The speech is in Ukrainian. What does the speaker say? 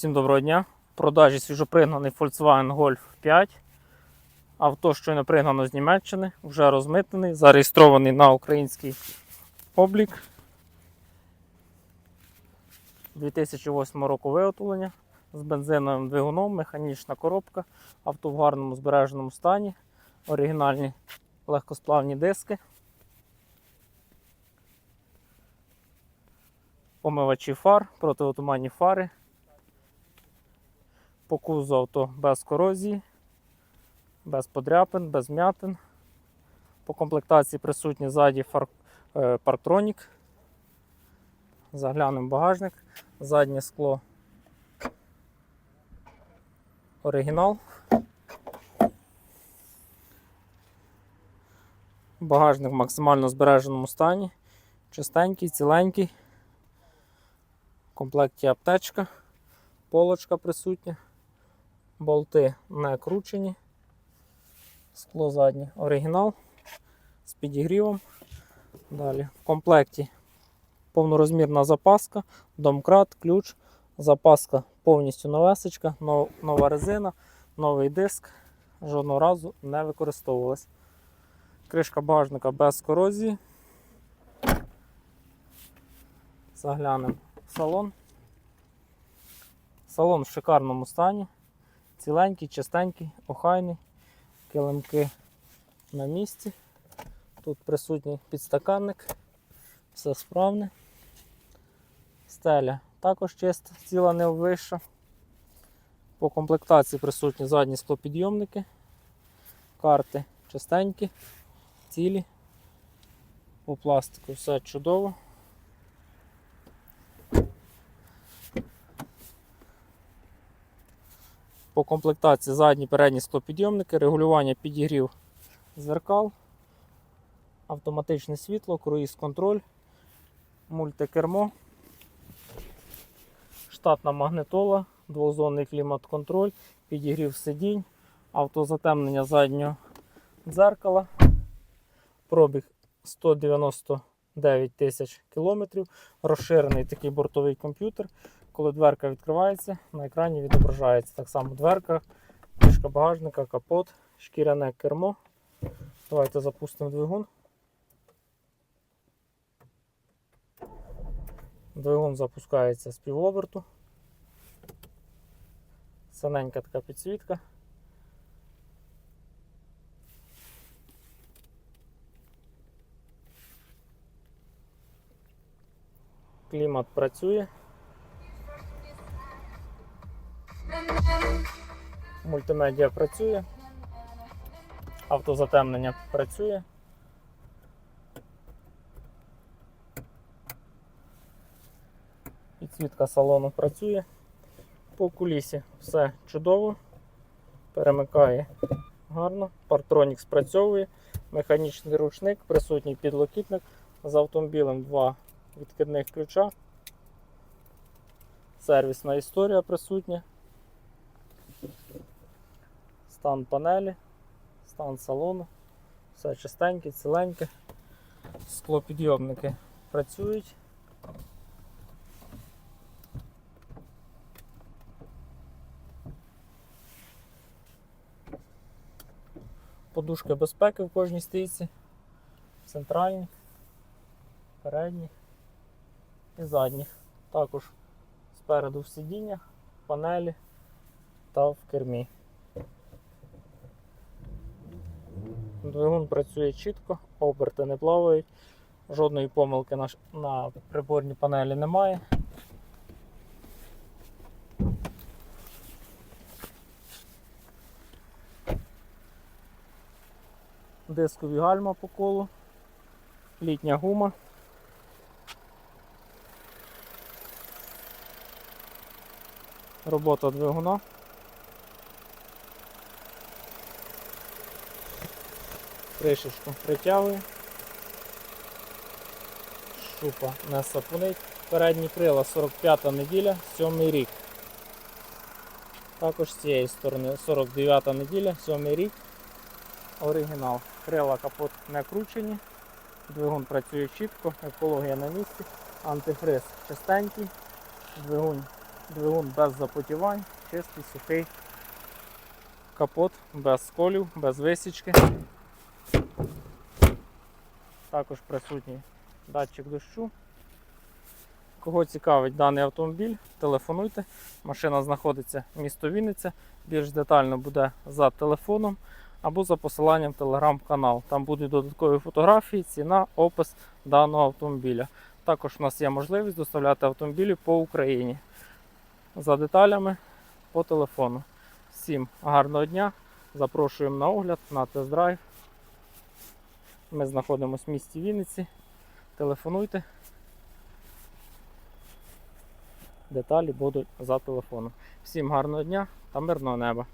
Всім доброго дня. В продажі свіжопригнаний Volkswagen Golf 5. Авто щойно пригнано з Німеччини, вже розмитнений, зареєстрований на український облік. 2008 року виготовлення з бензиновим двигуном, механічна коробка, авто в гарному збереженому стані, оригінальні легкосплавні диски. Помивачі фар, протиотуманні фари. По кузу авто без корозії, без подряпин, без м'ятин. По комплектації присутній ззаді фар... е, парктронік. Заглянемо багажник. Заднє скло. Оригінал. Багажник в максимально збереженому стані. Чистенький, ціленький. В комплекті аптечка, полочка присутня, болти не кручені, скло заднє оригінал з підігрівом. Далі в комплекті повнорозмірна запаска, домкрат, ключ, запаска повністю новесечка, нова резина, новий диск. Жодного разу не використовувалась. Кришка багажника без корозії. Заглянемо в салон. Салон в шикарному стані. Ціленький, чистенький, охайний. Килимки на місці. Тут присутній підстаканник. Все справне. Стеля також чиста, ціла не обвища. По комплектації присутні задні склопідйомники. Карти чистенькі, цілі. По пластику все чудово. По комплектації задні передні склопідйомники, регулювання підігрів зеркал, автоматичне світло, круїз контроль, мультикермо, штатна магнитола, двозонний клімат-контроль, підігрів сидінь, автозатемнення заднього дзеркала, пробіг 199 тисяч кілометрів, розширений такий бортовий комп'ютер. Коли дверка відкривається, на екрані відображається так само дверка, кришка багажника, капот, шкіряне кермо. Давайте запустимо двигун. Двигун запускається з півоберту. Синенька така підсвітка. Клімат працює. Мультимедіа працює. Автозатемнення працює. Підсвітка салону працює. По кулісі все чудово. Перемикає гарно. Партронік спрацьовує. Механічний ручник, присутній підлокітник. З автомобілем два відкидних ключа. Сервісна історія присутня. Стан панелі, стан салону. Все чистеньке, ціленьке. Склопідйомники працюють. Подушки безпеки в кожній стійці. Центральні, передні і задні. Також спереду в сидіннях, панелі та в кермі. Двигун працює чітко, оберти не плавають, жодної помилки на, на приборній панелі немає. Дискові гальма по колу, літня гума. Робота двигуна. Кришечку притягує. Шупа не сапунить. Передні крила 45 неділя, 7 рік. Також з цієї сторони 49 неділя, 7 рік. Оригінал. Крила капот не кручені. Двигун працює чітко, екологія на місці, антифриз чистенький, двигун Двигун без запотівань, чистий, сухий. Капот без сколів, без висічки. Також присутній датчик дощу. Кого цікавить даний автомобіль, телефонуйте. Машина знаходиться в місто Вінниця. Більш детально буде за телефоном або за посиланням телеграм-канал. Там будуть додаткові фотографії, ціна, опис даного автомобіля. Також у нас є можливість доставляти автомобілі по Україні за деталями по телефону. Всім гарного дня! Запрошуємо на огляд, на тест-драйв. Ми знаходимося в місті Вінниці. Телефонуйте. Деталі будуть за телефоном. Всім гарного дня та мирного неба!